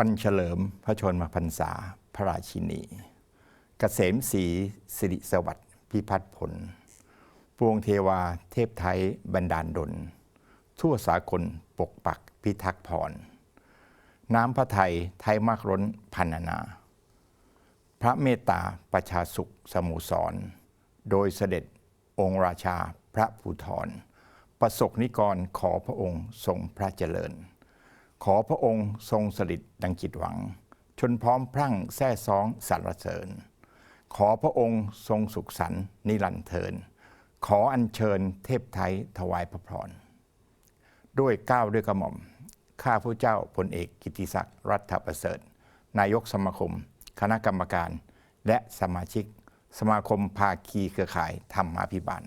วันเฉลิมพระชนมพรรษาพระราชินีเกษมศรีสิริสวัสดิ์พิพัฒน์ผลปวงเทวาเทพไทยบรรดาลดล ทั่วสากลปกปักพิทักษ์พร น้ำพระไทยไทยมากล้นพันนานา พระเมตตาประชาสุขสมุสร โดยเสด็จองค์ราชาพระภูธรประสบนิกรขอพระองค์ทรงพระเจริญ ขอพระองค์ทรงสลิดดังจิตหวัง ชนพร้อมพรั่งแท่ซ้องสรรเสริญ ขอพระองค์ทรงสุขสันนิรันเทิน ขออัญเชิญเทพไทยถวายพระพร ด้วยก้าวด้วยกระหม่อม ข้าพระเจ้าพลเอกกิติศักดิ์รัฐประเสริฐ นายกสมาคม คณะกรรมการ และสมาชิก สมาคมภาคีเครือข่ายธรรมาภิบาล